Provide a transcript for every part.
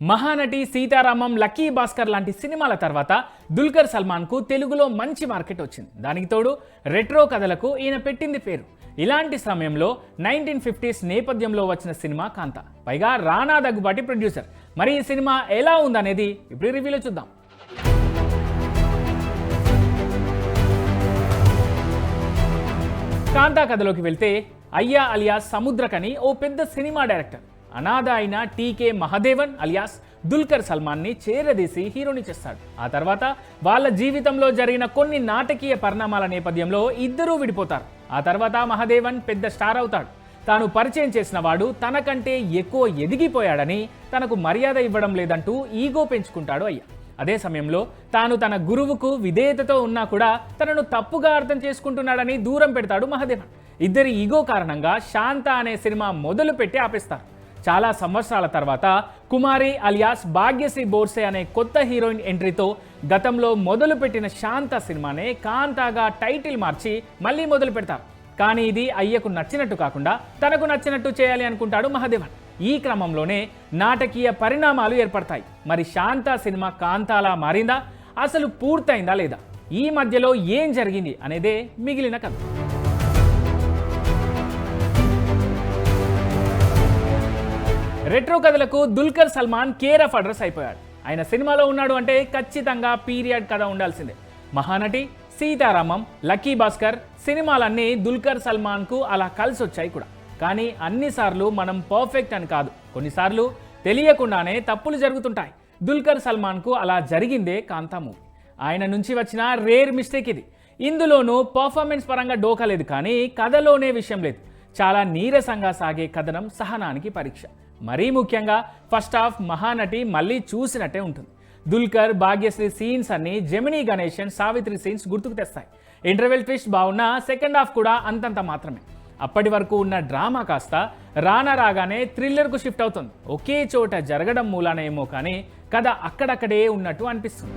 Mahanati Sitaramam lucky Bhaskar లాంటి సినిమాల తర్వాత దుల్కర్ సల్మాన్కు తెలుగులో మంచి మార్కెట్ వచ్చింది. దానికి తోడు రెట్రో కథలకు ఈయన పెట్టింది పేరు. ఇలాంటి సమయంలో నైన్టీన్ ఫిఫ్టీస్ నేపథ్యంలో వచ్చిన సినిమా కాంత. పైగా రానా దగ్గుబాటి ప్రొడ్యూసర్. మరి ఈ సినిమా ఎలా ఉందనేది ఇప్పుడు రివ్యూలో చూద్దాం. కాంతా కథలోకి వెళ్తే అయ్యా అలియాస్ సముద్రకని ఓ పెద్ద సినిమా డైరెక్టర్. అనాథ అయిన టీకే మహదేవన్ అలియాస్ దుల్కర్ సల్మాన్ని చేరదీసి హీరోని చేస్తాడు. ఆ తర్వాత వాళ్ళ జీవితంలో జరిగిన కొన్ని నాటకీయ పరిణామాల నేపథ్యంలో ఇద్దరూ విడిపోతారు. ఆ తర్వాత మహదేవన్ పెద్ద స్టార్ అవుతాడు. తాను పరిచయం చేసిన వాడు తనకంటే ఎక్కువ ఎదిగిపోయాడని తనకు మర్యాద ఇవ్వడం లేదంటూ ఈగో పెంచుకుంటాడు అయ్యా. అదే సమయంలో తాను తన గురువుకు విధేయతతో ఉన్నా కూడా తనను తప్పుగా అర్థం చేసుకుంటున్నాడని దూరం పెడతాడు మహదేవన్. ఇద్దరి ఈగో కారణంగా శాంత అనే సినిమా మొదలు పెట్టి ఆపేస్తారు. చాలా సంవత్సరాల తర్వాత కుమారి అలియాస్ భాగ్యశ్రీ బోర్సే అనే కొత్త హీరోయిన్ ఎంట్రీతో గతంలో మొదలుపెట్టిన శాంత సినిమానే కాంతాగా టైటిల్ మార్చి మళ్ళీ మొదలు పెడతారు. కానీ ఇది అయ్యకు నచ్చినట్టు కాకుండా తనకు నచ్చినట్టు చేయాలి అనుకుంటాడు మహదేవన్. ఈ క్రమంలోనే నాటకీయ పరిణామాలు ఏర్పడతాయి. మరి శాంత సినిమా కాంతాలా మారిందా? అసలు పూర్తయిందా లేదా? ఈ మధ్యలో ఏం జరిగింది అనేదే మిగిలిన కథ. రెట్రో కథలకు Dulquer Salmaan care of address అయిపోయాడు. ఆయన సినిమాలో ఉన్నాడు అంటే ఖచ్చితంగా పీరియడ్ కథ ఉండాల్సిందే. మహానటి సీతారామం లక్కీ భాస్కర్ సినిమాలన్నీ దుల్కర్ సల్మాన్కు అలా కలిసి వచ్చాయి కూడా. కానీ అన్నిసార్లు మనం పర్ఫెక్ట్ అని కాదు. కొన్నిసార్లు తెలియకుండానే తప్పులు జరుగుతుంటాయి. దుల్కర్ సల్మాన్కు అలా జరిగిందే కాంతా మూవీ. ఆయన నుంచి వచ్చిన రేర్ మిస్టేక్ ఇది. ఇందులోనూ పర్ఫార్మెన్స్ పరంగా డోకలేదు కానీ కథలోనే విషయం లేదు. చాలా నీరసంగా సాగే కథనం సహనానికి పరీక్ష. మరీ ముఖ్యంగా ఫస్ట్ హాఫ్ మహానటి మళ్ళీ చూసినట్టే ఉంటుంది. దుల్కర్ భాగ్యశ్రీ సీన్స్ అన్ని జెమినీ గణేషన్ సావిత్రి సీన్స్ గుర్తుకు తెస్తాయి. ఇంటర్వెల్ ట్విస్ట్ బాగున్నా సెకండ్ హాఫ్ కూడా అంతంత మాత్రమే. అప్పటి వరకు ఉన్న డ్రామా కాస్త రానా రాగానే థ్రిల్లర్కు షిఫ్ట్ అవుతుంది. ఒకే చోట జరగడం మూలానేమో కానీ కథ అక్కడక్కడే ఉన్నట్టు అనిపిస్తుంది.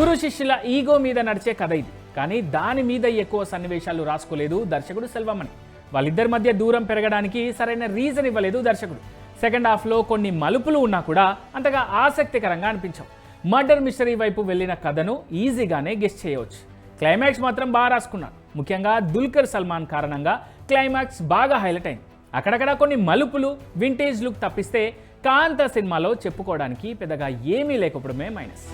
గురు శిష్యుల ఈగో మీద నడిచే కథ ఇది. కానీ దాని మీద ఎక్కువ సన్నివేశాలు రాసుకోలేదు దర్శకుడు సెల్వమణి. వాళ్ళిద్దరి మధ్య దూరం పెరగడానికి సరైన రీజన్ ఇవ్వలేదు దర్శకుడు. సెకండ్ హాఫ్లో కొన్ని మలుపులు ఉన్నా కూడా అంతగా ఆసక్తికరంగా అనిపించవు. మర్డర్ మిస్టరీ వైపు వెళ్ళిన కథను ఈజీగానే గెస్ట్ చేయవచ్చు. క్లైమాక్స్ మాత్రం బాగా రాసుకున్నాడు. ముఖ్యంగా దుల్కర్ సల్మాన్ కారణంగా క్లైమాక్స్ బాగా హైలైట్ అయింది. అక్కడక్కడ కొన్ని మలుపులు వింటేజ్ లుక్ తప్పిస్తే కాంత సినిమాలో చెప్పుకోవడానికి పెద్దగా ఏమీ లేకపోవడమే మైనస్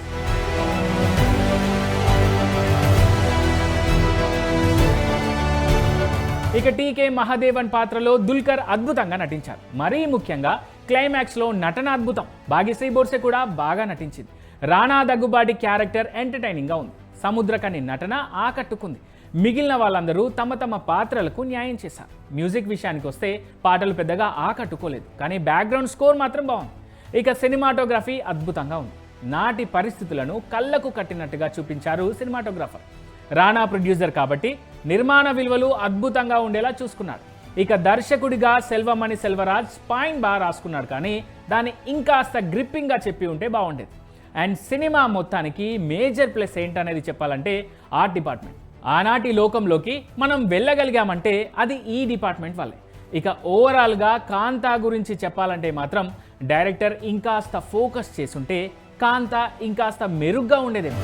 ఇక టీకే మహాదేవన్ పాత్రలో దుల్కర్ అద్భుతంగా నటించారు. మరీ ముఖ్యంగా క్లైమాక్స్లో నటన అద్భుతం. భాగ్యశ్రీ బోర్సే కూడా బాగా నటించింది. రాణా దగ్గుబాటి క్యారెక్టర్ ఎంటర్టైనింగ్గా ఉంది. సముద్రకని నటన ఆకట్టుకుంది. మిగిలిన వాళ్ళందరూ తమ తమ పాత్రలకు న్యాయం చేశారు. మ్యూజిక్ విషయానికి వస్తే పాటలు పెద్దగా ఆకట్టుకోలేదు. కానీ బ్యాక్గ్రౌండ్ స్కోర్ మాత్రం బాగుంది. ఇక సినిమాటోగ్రఫీ అద్భుతంగా ఉంది. నాటి పరిస్థితులను కళ్ళకు కట్టినట్టుగా చూపించారు సినిమాటోగ్రాఫర్. రాణా ప్రొడ్యూసర్ కాబట్టి నిర్మాణ విలువలు అద్భుతంగా ఉండేలా చూసుకున్నాడు ఇక దర్శకుడిగా సెల్వమణి సెల్వరాజ్ పాయింట్ బాగా రాసుకున్నాడు కానీ దాన్ని ఇంకాస్త గ్రిప్పింగ్గా చెప్పి ఉంటే బాగుండేది. అండ్ సినిమా మొత్తానికి మేజర్ ప్లస్ ఏంటనేది చెప్పాలంటే ఆర్ట్ డిపార్ట్మెంట్. ఆనాటి లోకంలోకి మనం వెళ్ళగలిగామంటే అది ఈ డిపార్ట్మెంట్ వల్లే ఇక ఓవరాల్గా కాంతా గురించి చెప్పాలంటే మాత్రం డైరెక్టర్ ఇంకాస్త ఫోకస్ చేసుంటే కాంతా ఇంకాస్త మెరుగ్గా ఉండేదేమో.